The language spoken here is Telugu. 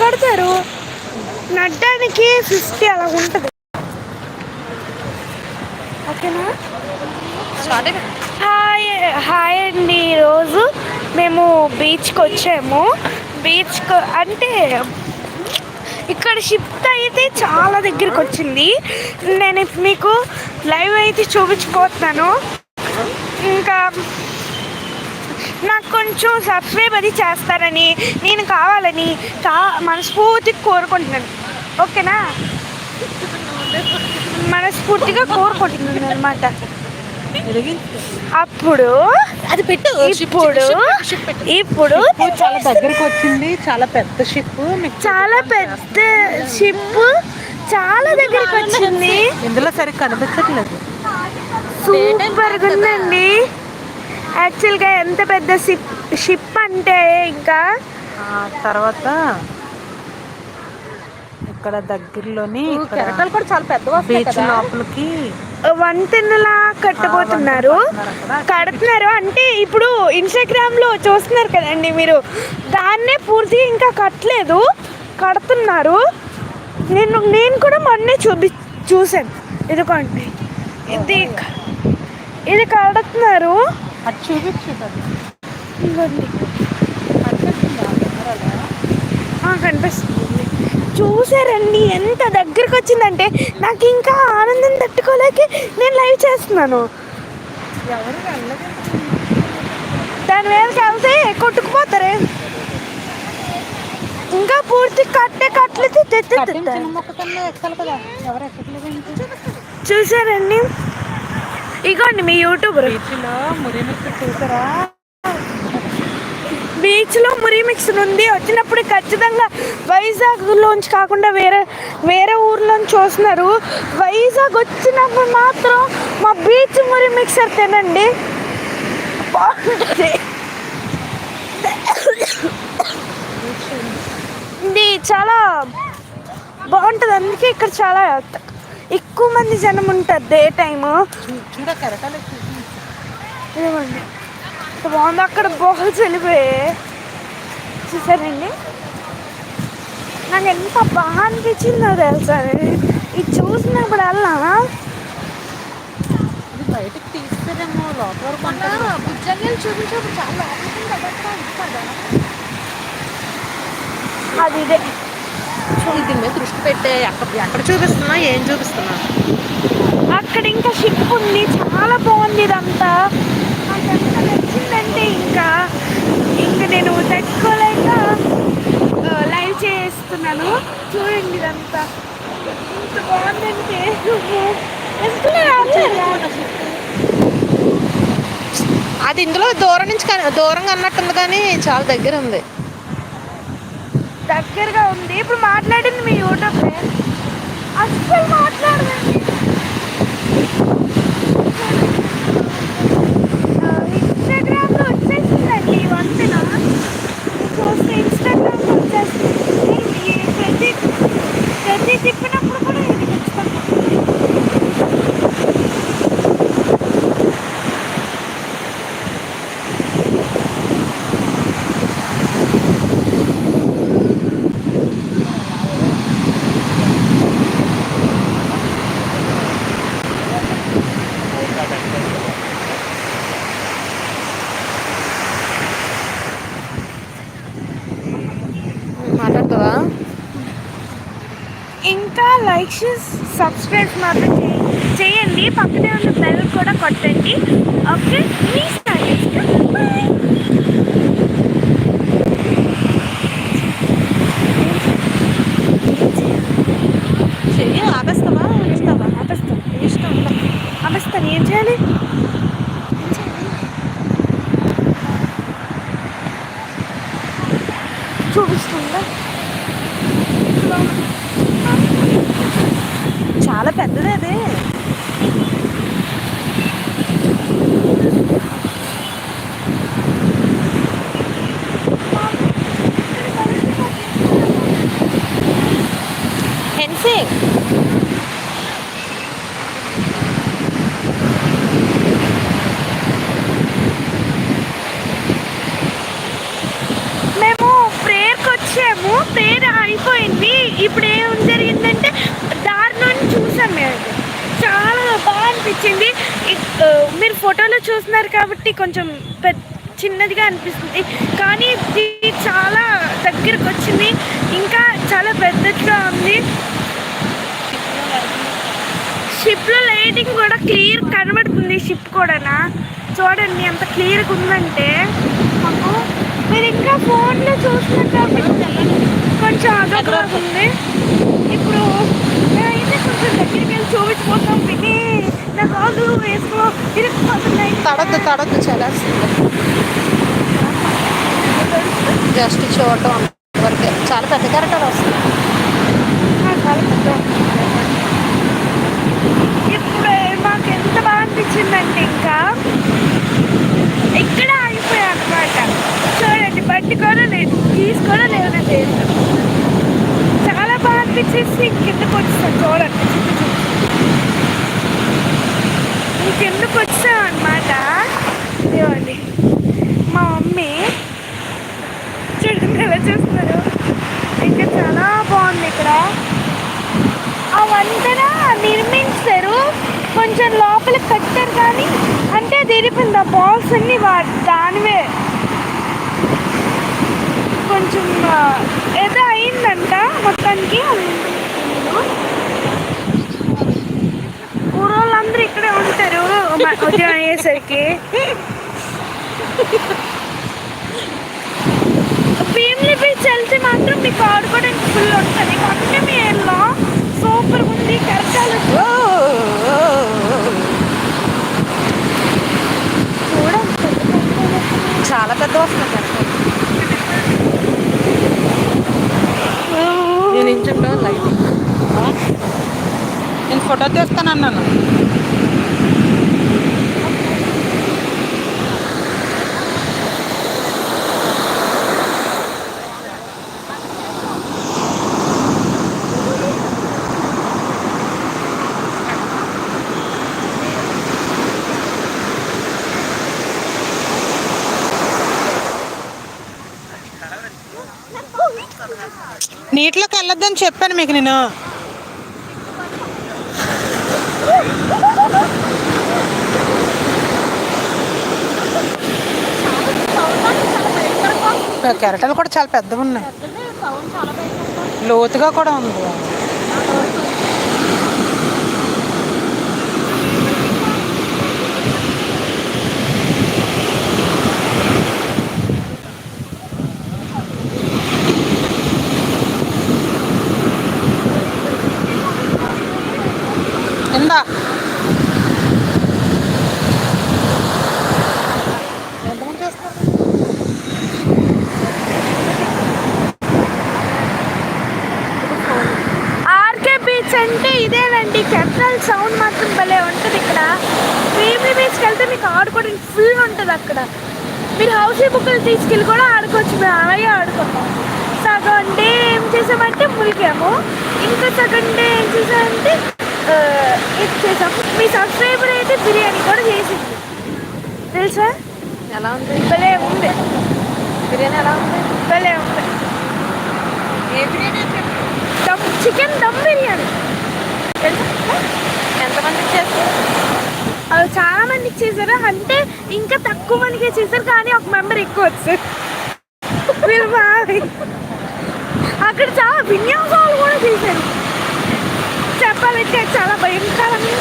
కడతారు. నడ్డానికి ఫిఫ్టీ అలా ఉంటుంది. ఓకేనా? హాయ్ హాయ్ అండి. ఈరోజు మేము బీచ్కి వచ్చాము. బీచ్ అంటే ఇక్కడ షిఫ్ట్ అయితే చాలా దగ్గరికి వచ్చింది. నేను మీకు లైవ్ అయితే చూపించిపోతున్నాను ఇంకా నాకు కొంచెం సబ్స్క్రైబ్ అది చేస్తారని నేను కావాలని కా మనస్ఫూర్తిగా కోరుకుంటున్నాను. ఓకేనా? మనస్ఫూర్తిగా కోరుకుంటున్నాను అనమాట. అప్పుడు అది పెట్టు ఇప్పుడు ఇప్పుడు చాలా దగ్గరికి వచ్చింది చాలా పెద్ద షిప్ మీకు చాలా పెద్ద షిప్ చాలా దగ్గరికి వచ్చింది. ఇందులో సరిగ్గా కనిపించట్లేదు. సూపర్గా ఉందండి యాక్చువల్గా ఎంత పెద్ద షిప్ షిప్ అంటే ఇంకా? తర్వాత ఇక్కడ దగ్గరలోని కెరటాలు కూడా చాలా వస్తాయి బీచ్ లోపలికి వంతెనలా కట్టబోతున్నారు. కడుతున్నారు. అంటే ఇప్పుడు ఇన్స్టాగ్రామ్లో చూస్తున్నారు కదండి మీరు. దాన్నే పూర్తిగా ఇంకా కట్టలేదు. కడుతున్నారు. నేను నేను కూడా మొన్నే చూపి చూశాను. ఇదిగోండి. ఇది ఇది కడుతున్నారు. అది చూపించు కనిపిస్తుందా. చూసారండి ఎంత దగ్గరికి వచ్చిందంటే నాకు ఇంకా ఆనందం తట్టుకోలేక నేను లైవ్ చేస్తున్నాను. దాని మీదకి వెళ్తే కొట్టుకుపోతారే. ఇంకా పూర్తి కట్టే ఏంటి? చూసారండి? ఇగోండి మీ యూట్యూబర్ మురిమిక్కి చూసారా? బీచ్లో మురి మిక్స్ ఉంది. వచ్చినప్పుడు ఖచ్చితంగా వైజాగ్లోంచి కాకుండా వేరే వేరే ఊర్లోంచి చూస్తున్నారు. వైజాగ్ వచ్చినప్పుడు మాత్రం మా బీచ్ మురి మిక్సర్ తినండి. బాగుంటుంది. ఇది చాలా బాగుంటుంది. అందుకే ఇక్కడ చాలా ఎక్కువ మంది జనం ఉంటారు డే టైము. ఎంత బాగుంది. అక్కడ బాల్స్ వెళ్ళిపోయాయి. చూసారండి? నాకు ఎంత బాగా అనిపించిందో తెలుసా ఇది చూసినప్పుడల్లా ఇది బయటకు తీస్తేనేమో లోపల ఉంటుంది. బుజ్జంగిలు చూపించినప్పుడు చాలా అది ఇదే. దీని మీద దృష్టి పెట్టే ఎక్కడ ఎక్కడ చూపిస్తున్నా ఏం చూపిస్తున్నా? అక్కడ ఇంకా షిప్ ఉంది. చాలా బాగుంది ఇదంతా. నాకు ఎంత నచ్చిందంటే ఇంకా ఇంకా నేను తట్టుకోలేక లైవ్ చేస్తున్నాను. చూడండి ఇదంతా. ఎంత బాగుందంటే. అది ఇందులో దూరం నుంచి దూరంగా అన్నట్టుంది కానీ చాలా దగ్గర ఉంది. దగ్గరగా ఉంది. ఇప్పుడు మాట్లాడింది మీ యూట్యూబ్ అస్సలు మాట్లాడదండి ఇన్స్టాగ్రామ్లో వచ్చేసిందండి ఈ వంతెన చూస్తే ఇన్స్టాగ్రామ్లో వచ్చేస్తుంది ఈ ప్రతి ప్రతి తిప్పినప్పుడు కూడా ఇది ఖచ్చితంగా మాట్లాడుతుందా ఇంకా లైక్ సబ్స్క్రైబ్ మాత్రం చేయ- చేయండి. పక్కనే ఉన్న బెల్ కూడా కొట్టండి. ఓకే మీ ఆపేస్తావా? ఉంచుతావా ఆపేస్తాను ఇష్టం ఆపేస్తాను. ఏం చేయాలి? అయిపోయింది. ఇప్పుడు ఏం జరిగిందంటే దారుణాన్ని చూసాం మేము చాలా బాగా అనిపించింది. మీరు ఫోటోలో చూస్తున్నారు కాబట్టి కొంచెం పెద్ద చిన్నదిగా అనిపిస్తుంది. కానీ ఇది చాలా దగ్గరకు వచ్చింది. ఇంకా చాలా పెద్దదిగా ఉంది. షిప్లో లైటింగ్ కూడా క్లియర్ కనబడుతుంది షిప్ కూడానా? చూడండి ఎంత క్లియర్గా ఉందంటే. మాకు మీరు ఇంకా ఫోన్లో చూస్తున్నారు కాబట్టి. కొంచెం అదొకలా ఉంది ఇప్పుడు నేనైతే కొంచెం దగ్గరికి వెళ్ళి చూపించిపోతాం విని నా కాదు వేసుకో. ఇరుక్కుపోతున్నాయి తడద్దు తడద్దు చలేస్తుంది జస్ట్ చూడటం వరకే చాలా పెద్ద కెరటాలు వస్తుంది. ఇప్పుడు మాకు ఎంత బాగా అనిపించిందంటే ఇంకా ఇక్కడ అయిపోయా అనమాట చూడండి బట్టి కూడా కూడా లేవనే లేదు చాలా బాగా అనిపించేసి కిందకు వచ్చాను చూడండి కిందకు వచ్చాం అనమాట ఇవ్వండి మా మమ్మీ చూడండి ఎలా చూస్తున్నారు. ఇంకా చాలా బాగుంది ఇక్కడ. అవంతరా నిర్మించారు. కొంచెం లోపల కట్టారు కానీ అంటే తిరిపింది ఆ బాల్స్ అన్నీ వా- దానివే. కొంచెం ఏదో అయిందంట మొత్తానికి. ఊరోళ్ళందరూ ఇక్కడే ఉంటారు ఉదయం అయ్యేసరికి. భీమిలి బీచ్ వెళ్తే మాత్రం మీకు ఆడుకోవడానికి ఫుల్ ఉంటుంది. కాకపోతే మీ ఏళ్ళలో సూపర్ ఉంది కరకాలు చాలా పెద్ద వస్తుంది కెరటాలు నేను ఇంజన్లో లైటింగ్ నేను అన్నాను నీటిలోకి వెళ్ళొద్దని చెప్పాను మీకు నేను. కెరటాలు కూడా చాలా పెద్దవి ఉన్నాయి లోతుగా కూడా ఉంది. ఇందా ఆర్కే బీచ్ అంటే ఇదేనండి కెప్టల్ సౌండ్ మాత్రం భలే ఉంటుంది ఇక్కడ. భీమిలి బీచ్కి వెళ్తే మీకు ఆడుకోవడానికి ఫుల్ ఉంటుంది అక్కడ. మీరు హౌస్ బుక్కులు తీసుకెళ్ళి కూడా ఆడుకోవచ్చు మేము అలాగే ఆడుకుంటాం. సగం డే ఏం చేసామంటే ములిగాము ఇంకా సగం డే ఏం చేసామంటే ఇది చేసాం మీ సబ్స్క్రైబర్ అయితే బిర్యానీ కూడా చేసింది. తెలుసా? ఎలా ఉంది? భలే ఉంది. బిర్యానీ ఎలా ఉంది? భలే ఉంది. దమ్ చికెన్ దమ్ బిర్యానీ. ఎంతమందికి చేస్తారు? చాలా మందికి చేశారు. అంటే ఇంకా తక్కువ మందికి చేశారు కానీ ఒక మెంబర్ ఎక్కువ వచ్చారు. మీరు బాగా అక్కడ చాలా విన్యాసాలు కూడా చేశారు. చెప్పాలంటే చాలా భయంకరంగా